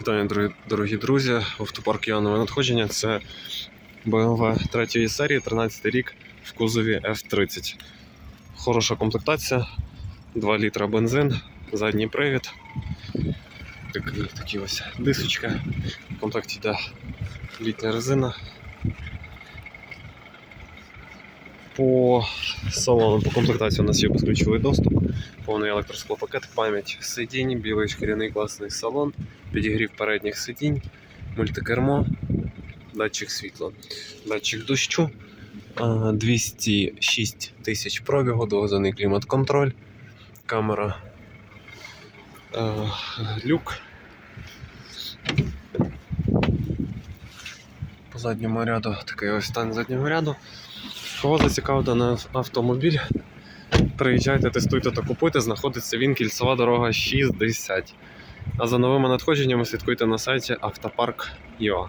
Вітання, дорогі, друзі. Автопарк Янове надходження. Це BMW 3 серії, 13 рік в кузові F30. Хороша комплектація, 2 літра бензин, задній привід. Такі, такі ось дисочки. В комплекті йде літня резина. По салону, по комплектації у нас є безключовий доступ, повний електросклопакет, пам'ять сидінь, білий шкіряний класний салон, підігрів передніх сидінь, мультикермо, датчик світла, датчик дощу, 206 тисяч пробігу, доведений клімат-контроль, камера, люк. По задньому ряду такий ось стан заднього ряду. Кого зацікавив даний автомобіль, приїжджайте, тестуйте та купуйте. Знаходиться він кільцева дорога 60. А за новими надходженнями слідкуйте на сайті автопарк.ua.